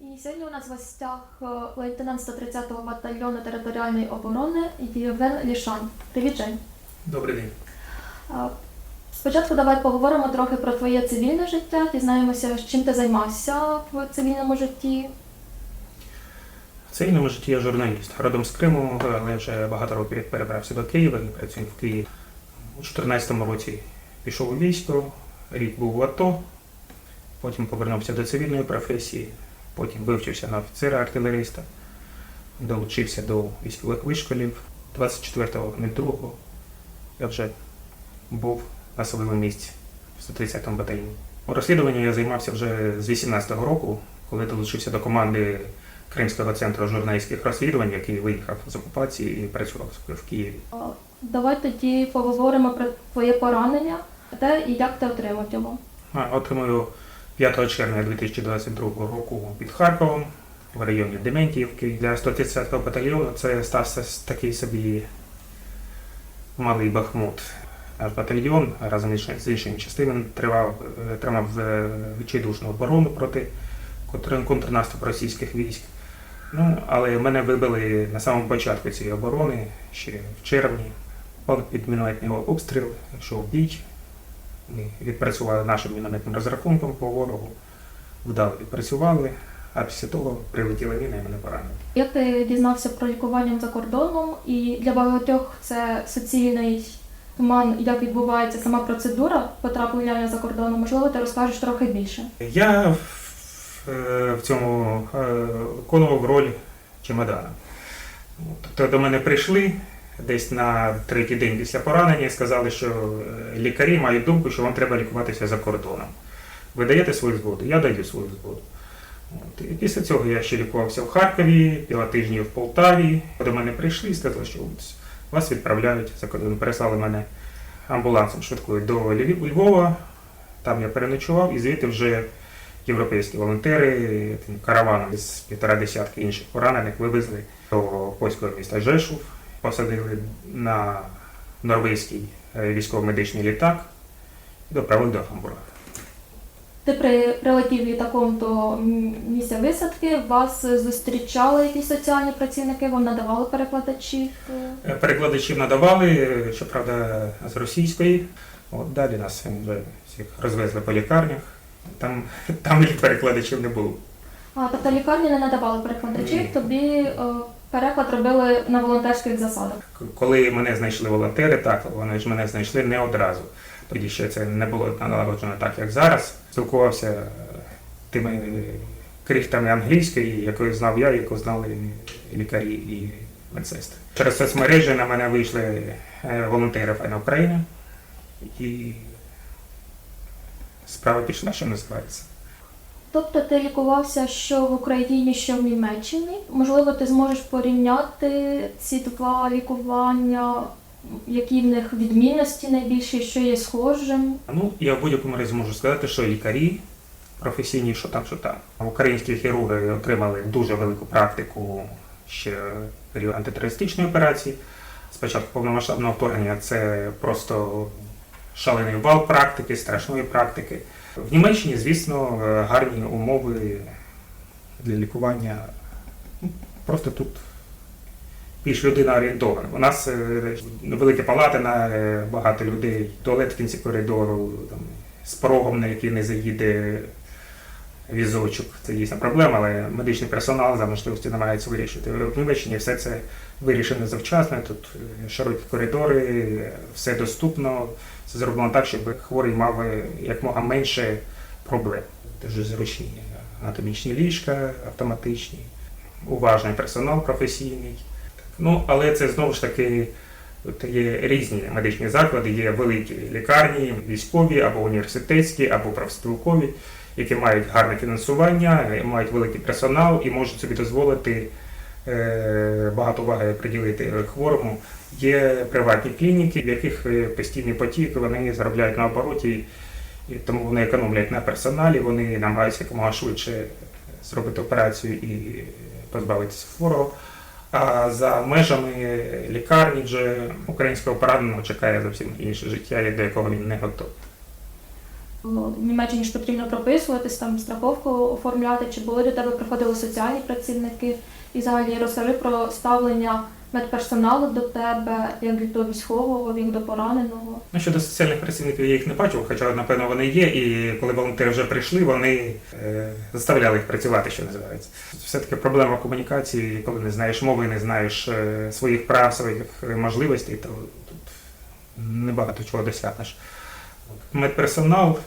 І сьогодні у нас в гостях е, лейтенант 130-го батальйону територіальної оборони Євген Лішан. Привіт, Жень. Добрий день. Е, Спочатку давай поговоримо трохи про твоє цивільне життя, дізнаємося, чим ти займався в цивільному житті. В цивільному житті я журналіст. Родом з Криму, але вже багато років перебрався до Києва і працюю в Києві. У 2014 році пішов у військо, рік був в АТО, потім повернувся до цивільної професії, потім вивчився на офіцера-артилериста, долучився до військових вишколів. 24.02 я вже був на своєму місці в 130-му батальйоні. У розслідуванні я займався вже з 18-го року, коли долучився до команди Кримського центру журналістських розслідувань, який виїхав з окупації і працював в Києві. Давай тоді поговоримо про твоє поранення, де і як ти отримав його. Отримую 5 червня 2022 року під Харковом в районі Дементіївки. Для 130-го батальйону це стався такий собі малий бахмут. Наш батальйон разом з іншими частинами тривав, е, тримав е, відчайдушну оборону проти контрнаступу російських військ. Ну, але мене вибили на самому початку цієї оборони, ще в червні. Під мінометний обстріл, йшов бій. Ми відпрацювали нашим мінометним розрахунком по ворогу, вдало відпрацювали, а після того прилетіла міна і мене поранили. Як ти дізнався про лікування за кордоном, і для багатьох це суцільний туман, як відбувається сама процедура потрапляння за кордоном, можливо, ти розкажеш трохи більше. Я в, цьому е, виконував роль чемодана. Тобто до мене прийшли десь на третій день після поранення сказали, що е, лікарі мають думку, що вам треба лікуватися за кордоном. Ви даєте свою згоду? Я даю свою згоду. От. І після цього я ще лікувався в Харкові, п'ять тижнів в Полтаві. До мене прийшли і сказали, що вас відправляють за кордон. Переслали мене амбулансом швидкою до Львова. Там я переночував і звідти вже європейські волонтери караваном з півтора десятки інших поранених вивезли до польського міста Жешув, посадили на норвезький е, військово-медичний літак і доправили до Гамбурга. Ти при прилетів літаком до місця висадки, вас зустрічали якісь соціальні працівники, вам надавали перекладачів. Е, Перекладачів надавали, е, щоправда, з російської. От далі нас вже всіх розвезли по лікарнях. Там, там перекладачів не було. А тобто лікарні не надавали перекладачів, тобі переклад робили на волонтерських засадах. Коли мене знайшли волонтери, так вони ж мене знайшли не одразу. Тоді ще це не було налагоджено так, як зараз. Спілкувався е, тими е, крихтами англійської, якою знав я, яку знали лікарі і медсестри. Через соцмережі на мене вийшли е, волонтери Файна Україна, і справа пішла, що називається. Тобто ти лікувався що в Україні, що в Німеччині. Можливо, ти зможеш порівняти ці два лікування, які в них відмінності найбільші, що є схожим. Ну, я в будь-якому разі можу сказати, що лікарі професійні, що там, що там. Українські хірурги отримали дуже велику практику ще період антитерористичної операції. Спочатку повномасштабного вторгнення це просто шалений вал практики, страшної практики. В Німеччині, звісно, е, гарні умови для лікування. Ну, Просто тут більш людина орієнтована. У нас велика палата на е, багато людей, туалет в кінці коридору, там, з порогом, на який не заїде візочок. Це дійсно проблема, але медичний персонал за можливості намагається вирішити. В все це вирішено завчасно. Тут е, широкі коридори, все доступно. Це зроблено так, щоб хворий мав е, якмога менше проблем. Дуже зручні анатомічні ліжка, автоматичні, уважний персонал професійний. Ну, але це знову ж таки от є різні медичні заклади, є великі лікарні, військові або університетські, або профспілкові, які мають гарне фінансування, мають великий персонал і можуть собі дозволити е, багато уваги приділити хворому. Є приватні клініки, в яких е, постійний потік, вони заробляють на обороті, і тому вони економлять на персоналі, вони намагаються якомога швидше зробити операцію і позбавитися хворого. А за межами лікарні вже українського пораненого чекає зовсім інше життя, до якого він не готовий. В Німеччині ж потрібно прописуватись, там страховку оформляти, чи були до тебе приходили соціальні працівники. І взагалі розкажи про ставлення медперсоналу до тебе, як до військового, як до пораненого. Ну, щодо соціальних працівників я їх не бачив, хоча, напевно, вони є, і коли волонтери вже прийшли, вони е, заставляли їх працювати, що називається. Все-таки проблема комунікації, коли не знаєш мови, не знаєш е, своїх прав, своїх е, можливостей, то тут небагато чого досягнеш. Медперсонал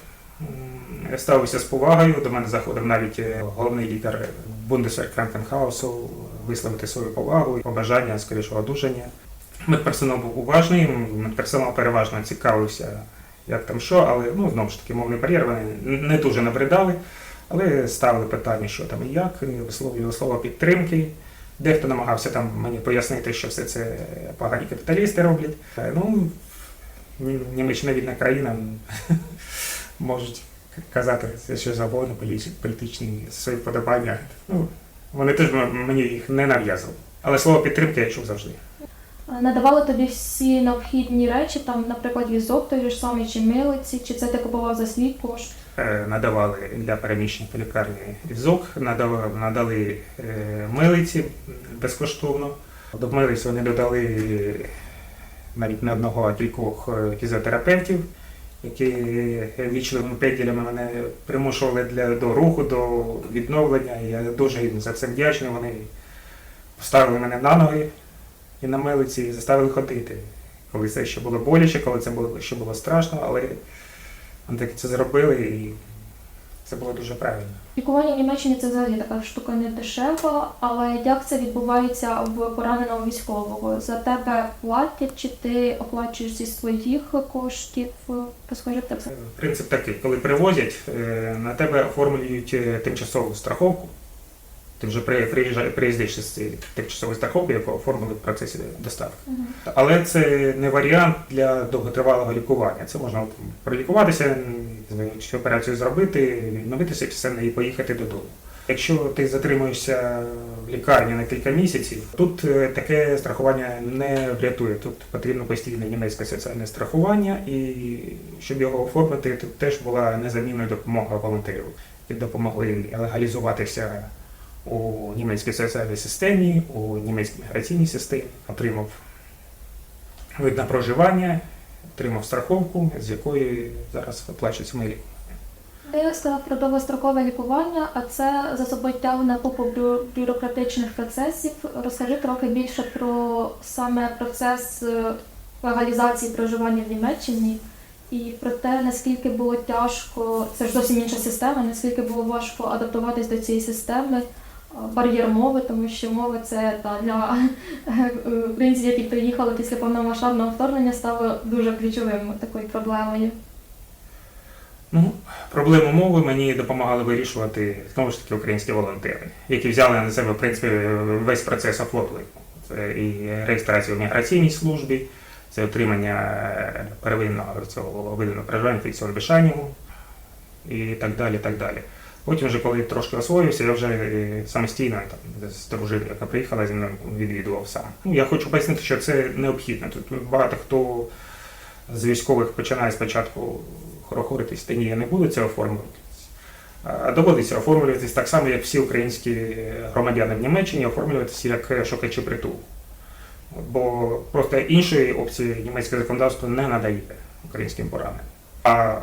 ставився з повагою. До мене заходив навіть е, головний лікар Бундесвер Кранкенхаусу висловити свою повагу і побажання скорішого одужання. Медперсонал був уважний, медперсонал переважно цікавився, як там що, але ну, знову ж таки мовний бар'єр вони не дуже набридали, але ставили питання, що там і як, висловлювали слова підтримки. Дехто намагався там мені пояснити, що все це погані капіталісти роблять. Е, Ну, Ні- Німеччина вільна країна, можуть казати що завгодно, полі- політичні свої вподобання. Ну, вони теж мені їх не нав'язували. Але слово підтримки я чув завжди. Е, Надавали тобі всі необхідні речі, там, наприклад, візок той же ж самий, чи милиці, чи це ти купував за свій кошт. Е, надавали для переміщення по лікарні візок, надавали, надали е, милиці безкоштовно. До милиць вони додали навіть не одного, а кількох е, фізіотерапевтів, які вічливими педілями мене примушували для, до руху, до відновлення. І Я дуже їм за це вдячний. Вони поставили мене на ноги і на милиці і заставили ходити. Коли це ще було боляче, коли це було ще було страшно, але вони таки це зробили і це було дуже правильно. Лікування в Німеччині це взагалі така штука не дешева, але як це відбувається в пораненого військового? За тебе платять, чи ти оплачуєш зі своїх коштів? Розкажи про. Принцип такий, коли привозять, е, на тебе оформлюють е, тимчасову страховку. Ти вже при- приїжджа- приїздиш з цією тимчасовою страховкою, яку оформили в процесі доставки. Мгм. Але це не варіант для довготривалого лікування. Це можна пролікуватися, цю операцію зробити, відновитися після і поїхати додому. Якщо ти затримуєшся в лікарні на кілька місяців, тут е, таке страхування не врятує. Тут потрібно постійне німецьке соціальне страхування, і щоб його оформити, тут теж була незамінною допомога волонтерів, які допомогли легалізуватися у німецькій соціальній системі, у німецькій міграційній системі, отримав вид на проживання, отримав страховку, з якої зараз оплачується мої ліки. Ти сказав про довгострокове лікування, а це за собою тягне купу бюрократичних процесів. Розкажи трохи більше про саме процес е, легалізації проживання в Німеччині і про те, наскільки було тяжко, це ж зовсім інша система, наскільки було важко адаптуватись до цієї системи. Бар'єр мови, тому що мова це та для е, українців, які приїхали після повномасштабного вторгнення, стало дуже ключовим такою проблемою. Ну, проблему мови мені допомагали вирішувати знову ж таки українські волонтери, які взяли на себе в принципі весь процес оформлення. Це і реєстрація в міграційній службі, це отримання первинного цього виду проживання фіксіон і так далі. так далі. Потім, вже, коли трошки освоївся, я вже е, самостійно там, дружиною, яка приїхала зі мною відвідував сам. Ну, я хочу пояснити, що це необхідно. Тут багато хто з військових починає спочатку хорохоритись, та ні, я не буду це оформлюватись. А доводиться оформлюватись так само, як всі українські громадяни в Німеччині, оформлюватися як шукачі притулку. Бо просто іншої опції німецьке законодавство не надає українським пораненим. А е,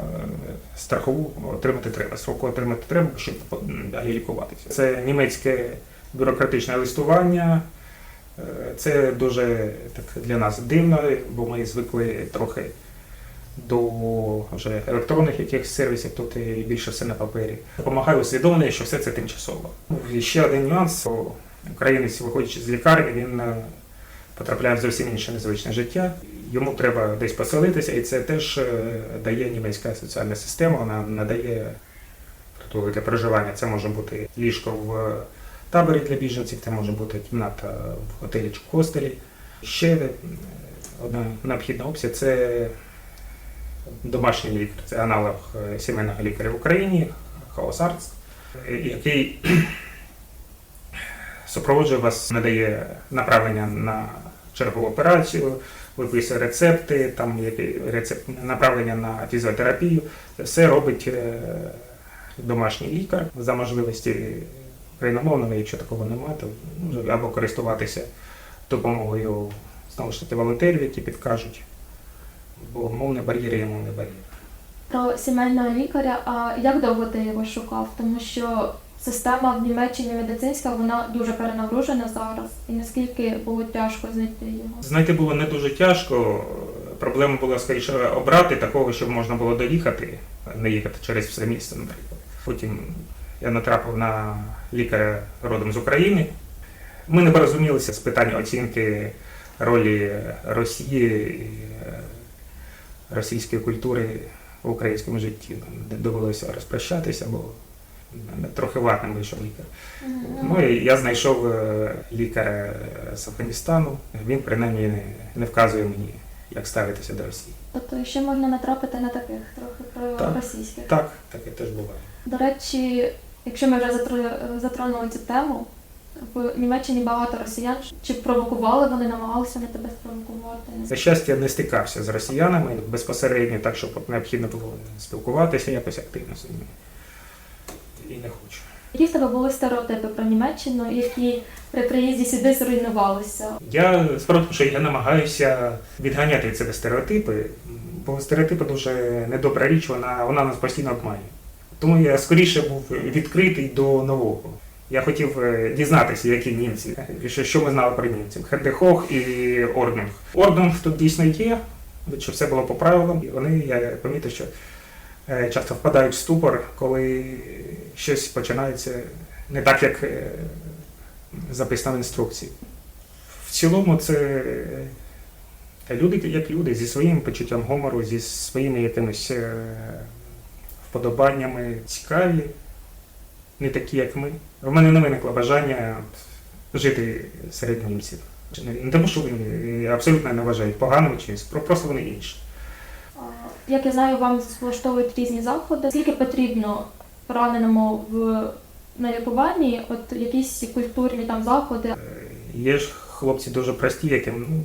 страхову отримати треба, строку отримати треба, щоб далі лікуватися. Це німецьке бюрократичне листування. Е, Це дуже так для нас дивно, бо ми звикли трохи до вже електронних якихось сервісів, тут більше все на папері. Допомагає усвідомлення, що все це тимчасово. І ще один нюанс: українець, виходячи з лікарні, він е, потрапляє в зовсім інше незвичне життя. Йому треба десь поселитися, і це теж е, дає німецька соціальна система, вона надає для проживання. Це може бути ліжко в таборі для біженців, це може бути кімната в готелі чи хостелі. Ще е, одна необхідна опція це домашній лікар, це аналог е, сімейного лікаря в Україні, хаосарц, який супроводжує вас, надає направлення на чергову операцію, виписує рецепти, там рецепт направлення на фізіотерапію. Все робить е, домашній лікар за можливості україномовного, якщо такого немає, то може або користуватися допомогою знову ж таки волонтерів, які підкажуть, бо мовний бар'єр є мовний бар'єр. Про сімейного лікаря, а як довго ти його шукав? Тому що система в Німеччині медицинська вона дуже перенагружена зараз. І наскільки було тяжко знайти його? Знайти було не дуже тяжко. Проблема була скоріше обрати такого, щоб можна було доїхати, не їхати через все місто, наприклад. Потім я натрапив на лікаря родом з України. Ми не порозумілися з питання оцінки ролі Росії і російської культури в українському житті. Довелося розпрощатися, бо трохи ватним вийшов лікар. Ну і я знайшов е, лікаря з Афганістану. Він принаймні не, вказує мені, як ставитися до Росії. Тобто ще можна натрапити на таких трохи про Так. російських. Так, таке теж буває. До речі, якщо ми вже затронули цю тему, в Німеччині багато росіян. Чи провокували вони, намагалися на тебе спровокувати? За щастя, я не стикався з росіянами безпосередньо, так щоб необхідно було спілкуватися якось активно з ними. І не хочу. Які в тебе були стереотипи про Німеччину, які при приїзді сюди зруйнувалися? Я справді, що я намагаюся відганяти від себе стереотипи, бо стереотипи дуже недобра річ, вона, вона нас постійно обманює. Тому я скоріше був відкритий до нового. Я хотів е, дізнатися, які німці, що, що ми знали про німців. Хендехох і Орднунг. Орднунг тут дійсно є, що все було по правилам. І вони, я помітив, що часто впадають в ступор, коли щось починається не так, як е, записано в інструкції. В цілому це е, люди як люди зі своїм почуттям гумору, зі своїми якимись е, вподобаннями цікаві, не такі, як ми. У мене не виникло бажання жити серед німців. Не тому, що вони абсолютно не вважають поганими чимось, просто вони інші. Як я знаю, вам влаштовують різні заходи. Скільки потрібно пораненому в на лікуванні, от якісь культурні там заходи? Е, Є ж хлопці дуже прості, яким ну,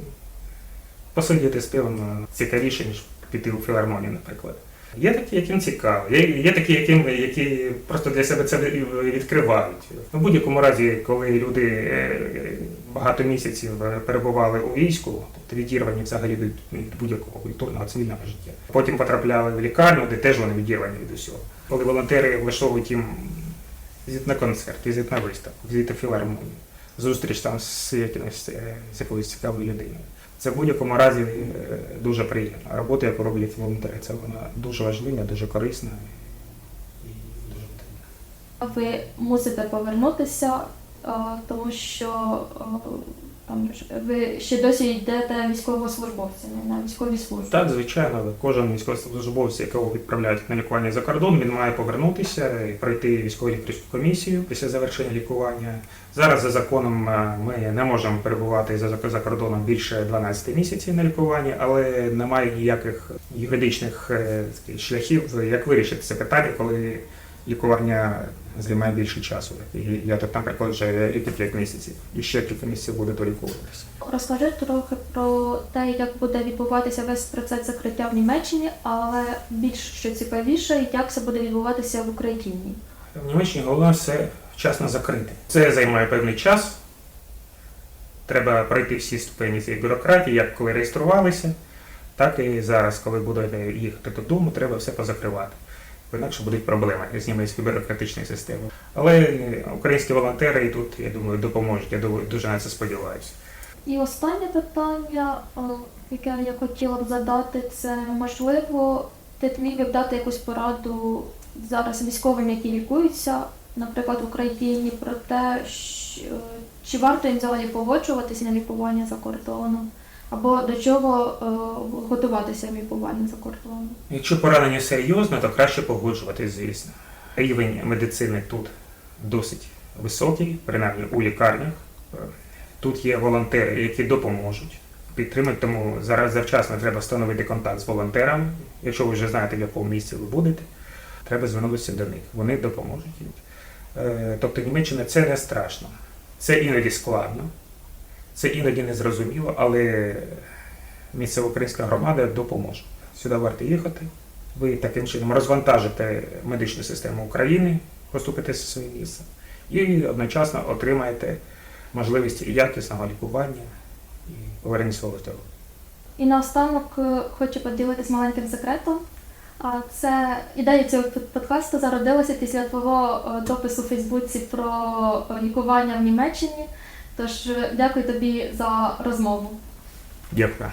посидіти з пивом цікавіше, ніж піти у філармонію, наприклад. Є такі, яким цікаво, є, є такі, яким, які просто для себе це відкривають. В будь-якому разі, коли люди е, багато місяців перебували у війську, тобто відірвані взагалі від, будь-якого культурного цивільного життя. Потім потрапляли в лікарню, де теж вони відірвані від усього. Коли волонтери влаштовують їм візит на концерт, візит на виставку, візит у філармонію, зустріч там з якимось е, з якоюсь цікавою людиною. Це в будь-якому разі е, дуже приємно. Робота, яку роблять волонтери, це вона дуже важлива, дуже корисна і дуже потрібна. Ви мусите повернутися, тому що а, там ви ще досі йдете військовослужбовцями на військовій службі. Так, звичайно, кожен військовослужбовець, якого відправляють на лікування за кордон, він має повернутися і пройти військову лікарську комісію після завершення лікування. Зараз за законом е, ми не можемо перебувати за за кордоном більше 12 місяців на лікуванні, але немає ніяких юридичних е, шляхів, як вирішити це питання, коли лікування займає більше часу. Я тут, наприклад, вже і 5 місяців, і ще кілька місяців буде долікуватися. Розкажи трохи про те, як буде відбуватися весь процес закриття в Німеччині, але більш що цікавіше, як це буде відбуватися в Україні. В Німеччині головне все вчасно закрити. Це займає певний час. Треба пройти всі ступені цієї бюрократії, як коли реєструвалися, так і зараз, коли будете їхати додому, треба все позакривати. Інакше будуть проблеми з німецькою бюрократичною системою. Але українські волонтери і тут, я думаю, допоможуть. Я думаю, дуже на це сподіваюся. І останнє питання, яке я хотіла б задати, це можливо, ти міг би дати якусь пораду зараз військовим, які лікуються, наприклад, в Україні, про те, що, чи варто їм взагалі погоджуватися на лікування за кордоном, або до чого е, готуватися в лікуванні за кордоном. Якщо поранення серйозне, то краще погоджуватись, звісно. Рівень медицини тут досить високий, принаймні у лікарнях. Тут є волонтери, які допоможуть, підтримують, тому зараз завчасно треба встановити контакт з волонтерами. Якщо ви вже знаєте, в якому місці ви будете, треба звернутися до них. Вони допоможуть. Е, Тобто Німеччина це не страшно. Це іноді складно. Це іноді не зрозуміло, але місцева українська громада допоможе. Сюди варто їхати. Ви таким чином розвантажите медичну систему України, поступите зі своє місце, і одночасно отримаєте можливість якісного лікування і повернення свого здоров'я. І наостанок е, хочу поділитися маленьким секретом. Це ідея цього подкасту зародилася після твого е, допису у Фейсбуці про лікування в Німеччині. Тож дякую тобі за розмову. Дякую.